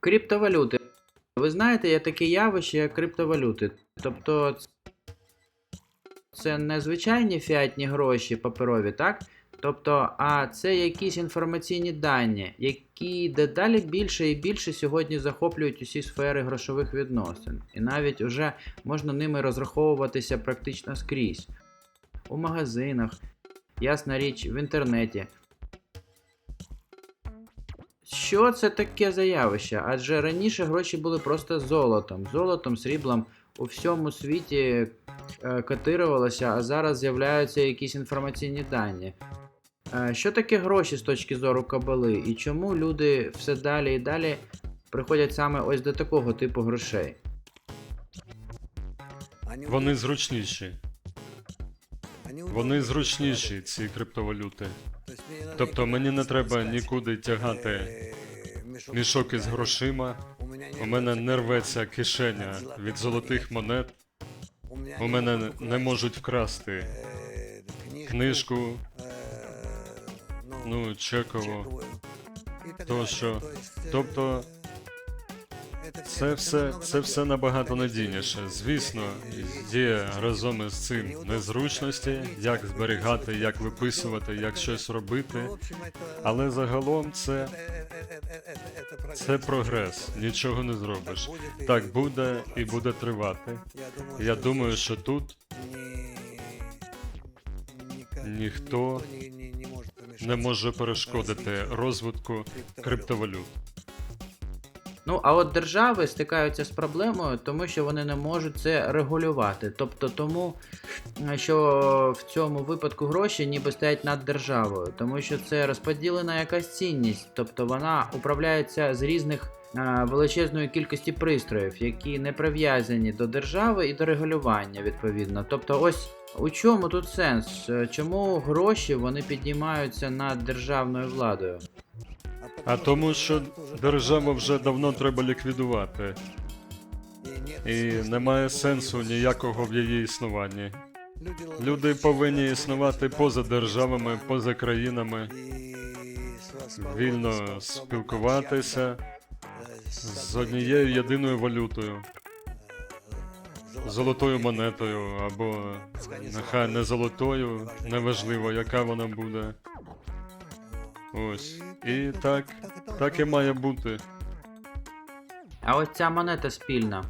Криптовалюти. Ви знаєте, є таке явище, як криптовалюти. Тобто це не звичайні фіатні гроші паперові, так? Тобто, а це якісь інформаційні дані, які дедалі більше і більше сьогодні захоплюють усі сфери грошових відносин. І навіть вже можна ними розраховуватися практично скрізь. У магазинах, ясна річ, в інтернеті. Що це таке за явище? Адже раніше гроші були просто золотом. Золотом, сріблом у всьому світі е, котирувалося, а зараз з'являються якісь інформаційні дані. Е, Що таке гроші з точки зору кабали, і чому люди все далі і далі приходять саме ось до такого типу грошей? Вони зручніші. Вони зручніші, ці криптовалюти. Тобто мені не треба нікуди тягати мішок із грошима. У мене не рветься кишеня від золотих монет. У мене не можуть вкрасти книжку, ну, чекову, тощо. Тобто, це все, це все набагато надійніше. Звісно, є разом із цим незручності, як зберігати, як виписувати, як щось робити. Але загалом це, це прогрес, нічого не зробиш. Так буде і буде тривати. Я думаю, що тут ніхто не може перешкодити розвитку криптовалют. Ну, а от держави стикаються з проблемою, тому що вони не можуть це регулювати. Тобто тому, е, що в цьому випадку гроші ніби стоять над державою, тому що це розподілена якась цінність, тобто вона управляється з різних е, величезної кількості пристроїв, які не прив'язані до держави і до регулювання відповідно. Тобто, ось у чому тут сенс? Е, Чому гроші вони піднімаються над державною владою? А тому, що державу вже давно треба ліквідувати, і немає сенсу ніякого в її існуванні. Люди повинні існувати поза державами, поза країнами, вільно спілкуватися з однією єдиною валютою, золотою монетою, або нехай не золотою, неважливо, яка вона буде. Ось. І так, так і має бути. А ось ця монета спільна.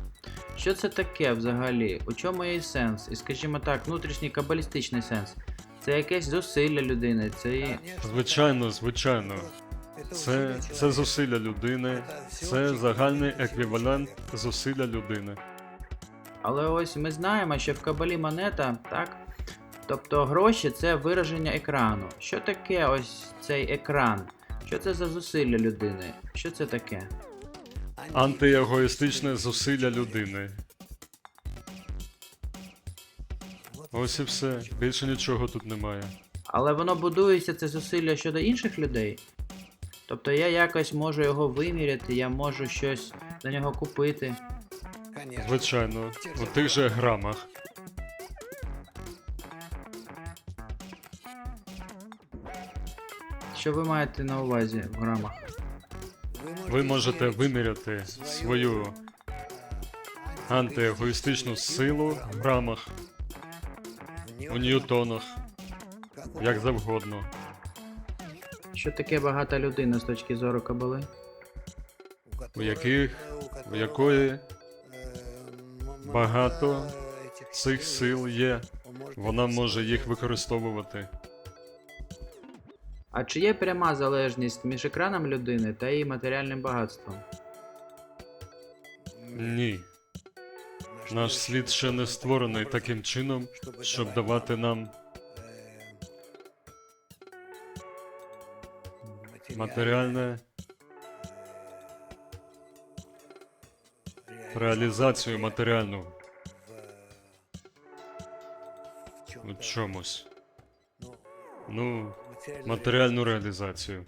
Що це таке взагалі? У чому її сенс? І скажімо так, внутрішній кабалістичний сенс. Це якесь зусилля людини, це її. Звичайно, звичайно. Це, це зусилля людини, це загальний еквівалент зусилля людини. Але ось ми знаємо, що в кабалі монета, так? Тобто гроші це вираження екрану. Що таке ось цей екран? Що це за зусилля людини? Що це таке? Антиегоїстичне зусилля людини. Ось і все. Більше нічого тут немає. Але воно будується це зусилля щодо інших людей. Тобто я якось можу його виміряти, я можу щось за нього купити. Звичайно, у тих же грамах. Що ви маєте на увазі в грамах? Ви можете виміряти свою антиегоїстичну силу в грамах, у ньютонах, як завгодно. Що таке багата людина з точки зору кабали? у яких, у якої багато цих сил є. Вона може їх використовувати. А чи є пряма залежність між екраном людини та її матеріальним багатством? Ні. Наш світ ще не створений таким чином, щоб давати нам матеріальне реалізацію матеріальну у чомусь. Ну, матеріальну реалізацію.